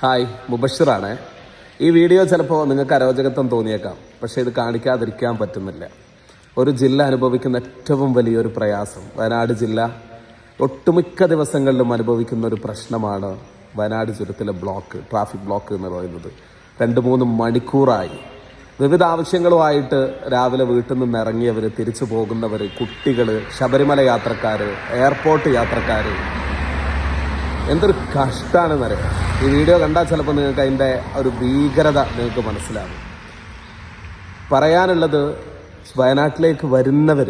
Hi മുബഷിറാണ്. ഈ video ചിലപ്പോൾ നിങ്ങൾക്ക് അരോചകത്വം തോന്നിയേക്കാം പക്ഷേ ഇത് കാണിക്കാതിരിക്കാൻ പറ്റുന്നില്ല. ഒരു ജില്ല അനുഭവിക്കുന്ന ഏറ്റവും വലിയൊരു പ്രയാസം വയനാട് ജില്ല. ഒട്ടുമിക്ക ദിവസങ്ങളിലും അനുഭവിക്കുന്ന ഒരു പ്രശ്നമാണ് വയനാട് ചുരത്തിലെ ബ്ലോക്ക് ട്രാഫിക് ബ്ലോക്ക് എന്ന് പറയുന്നത്. രണ്ട് മൂന്ന് മണിക്കൂറായി. വിവിധ ആവശ്യങ്ങളുമായിട്ട് രാവിലെ വീട്ടിൽ നിന്ന് ഇറങ്ങിയവർ തിരിച്ചു പോകുന്നവർ കുട്ടികൾ ശബരിമല യാത്രക്കാർ എയർപോർട്ട് യാത്രക്കാർ എന്തൊരു കഷ്ടമാണെന്നറിയാം ഈ വീഡിയോ കണ്ടാൽ ചിലപ്പോൾ നിങ്ങൾക്ക് അതിന്റെ ഒരു ഭീകരത നിങ്ങൾക്ക് മനസ്സിലാകും. പറയാനുള്ളത് വയനാട്ടിലേക്ക് വരുന്നവർ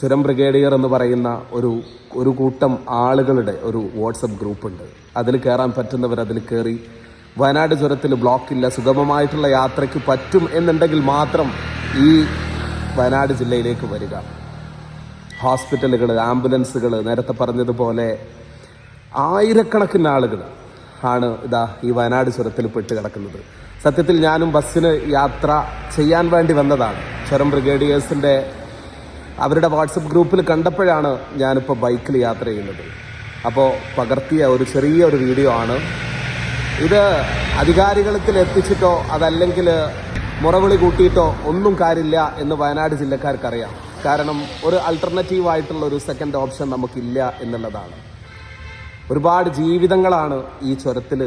ചുരം ബ്രിഗേഡിയർ എന്ന് പറയുന്ന ഒരു ഒരു കൂട്ടം ആളുകളുടെ ഒരു വാട്സപ്പ് ഗ്രൂപ്പുണ്ട് അതിൽ കയറാൻ പറ്റുന്നവർ അതിൽ കയറി വയനാട് ചുരത്തിൽ ബ്ലോക്കില്ല സുഗമമായിട്ടുള്ള യാത്രയ്ക്ക് പറ്റും എന്നുണ്ടെങ്കിൽ മാത്രം ഈ വയനാട് ജില്ലയിലേക്ക് വരിക. ഹോസ്പിറ്റലുകൾ ആംബുലൻസുകൾ നേരത്തെ പറഞ്ഞതുപോലെ ആയിരക്കണക്കിന് ആളുകൾ ആണ് ഇതാ ഈ വയനാട് ചുരത്തിൽ പെട്ട് കിടക്കുന്നത്. സത്യത്തിൽ ഞാനും ബസ്സിന് യാത്ര ചെയ്യാൻ വേണ്ടി വന്നതാണ്. ചുരം ബ്രിഗേഡിയേഴ്സിന്റെ അവരുടെ വാട്സപ്പ് ഗ്രൂപ്പിൽ കണ്ടപ്പോഴാണ് ഞാനിപ്പോൾ ബൈക്കിൽ യാത്ര ചെയ്യുന്നത്. അപ്പോൾ പകർത്തിയ ഒരു ചെറിയ ഒരു വീഡിയോ ആണ്. ഇത് അധികാരികളത്തിൽ എത്തിച്ചിട്ടോ അതല്ലെങ്കിൽ മുറവിളി കൂട്ടിയിട്ടോ ഒന്നും കാര്യമില്ല എന്ന് വയനാട് ജില്ലക്കാർക്കറിയാം. കാരണം ഒരു അൾട്ടർനേറ്റീവ് ആയിട്ടുള്ള ഒരു സെക്കൻഡ് ഓപ്ഷൻ നമുക്കില്ല എന്നുള്ളതാണ്. ഒരുപാട് ജീവിതങ്ങളാണ് ഈ ചുരത്തിൽ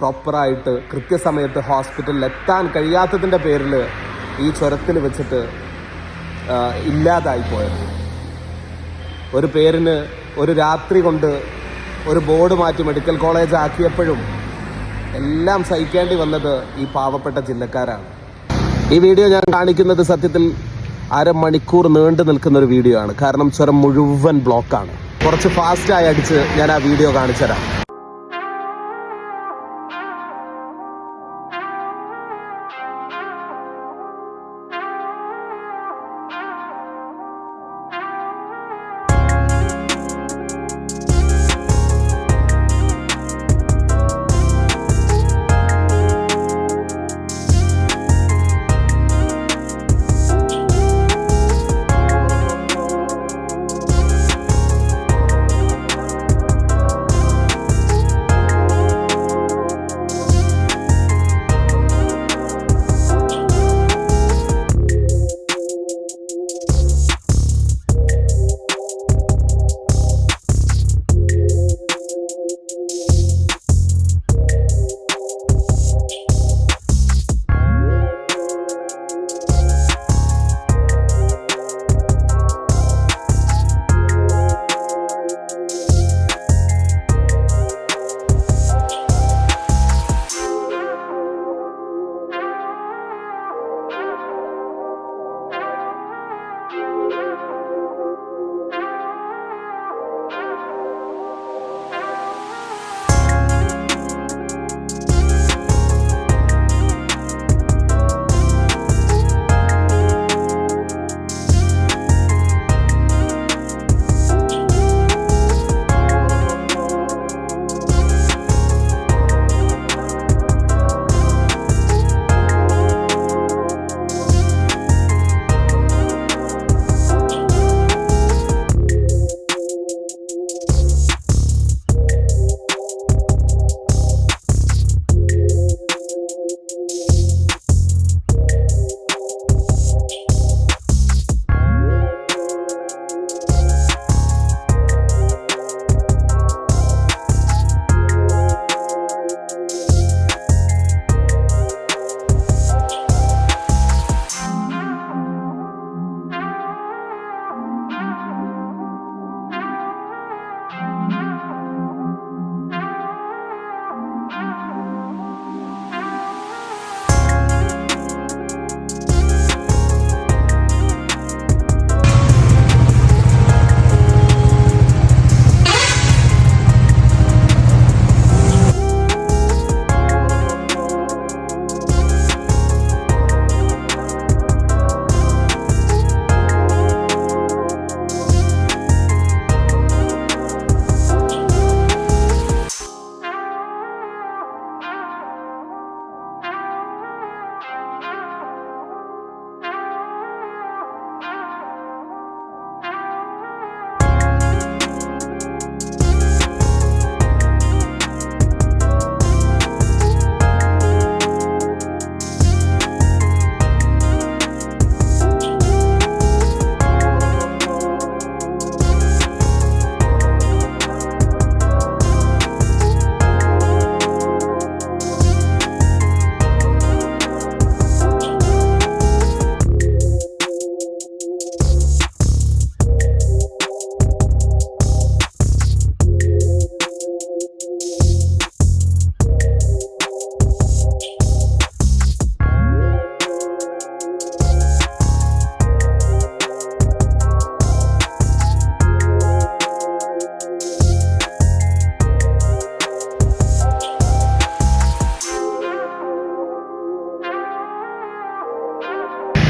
പ്രോപ്പറായിട്ട് കൃത്യസമയത്ത് ഹോസ്പിറ്റലിൽ എത്താൻ കഴിയാത്തതിന്റെ പേരിൽ ഈ ചുരത്തിൽ വെച്ചിട്ട് ഇല്ലാതായി പോയത്. ഒരു പേരിന് ഒരു രാത്രി കൊണ്ട് ഒരു ബോർഡ് മാറ്റി മെഡിക്കൽ കോളേജ് ആക്കിയപ്പോഴും എല്ലാം സഹിക്കേണ്ടി വന്നത് ഈ പാവപ്പെട്ട ജില്ലക്കാരാണ്. ഈ വീഡിയോ ഞാൻ കാണിക്കുന്നത് സത്യത്തിൽ അരമണിക്കൂർ നീണ്ടു നിൽക്കുന്ന ഒരു വീഡിയോ ആണ്. കാരണം ചുരം മുഴുവൻ ബ്ലോക്കാണ്. കുറച്ച് ഫാസ്റ്റായി അടിച്ച് ഞാൻ ആ വീഡിയോ കാണിച്ചു തരാം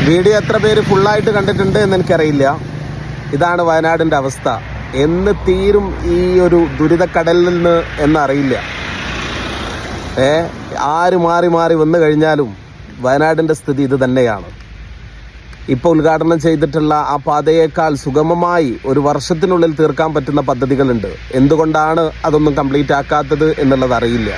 വീഡിയോ എത്ര പേര് ഫുള്ളായിട്ട് കണ്ടിട്ടുണ്ട് എന്ന് എനിക്കറിയില്ല ഇതാണ് വയനാടിന്റെ അവസ്ഥ. എന്ന് തീരും ഈ ഒരു ദുരിതക്കടലിൽ നിന്ന് എന്നറിയില്ല. ഏ ആര് മാറി മാറി വന്നു കഴിഞ്ഞാലും വയനാടിന്റെ സ്ഥിതി ഇത് തന്നെയാണ്. ഇപ്പോൾ ഉദ്ഘാടനം ചെയ്തിട്ടുള്ള ആ പാതയേക്കാൾ സുഗമമായി ഒരു വർഷത്തിനുള്ളിൽ തീർക്കാൻ പറ്റുന്ന പദ്ധതികളുണ്ട്. എന്തുകൊണ്ടാണ് അതൊന്നും കംപ്ലീറ്റ് ആക്കാത്തത് എന്നുള്ളത് അറിയില്ല.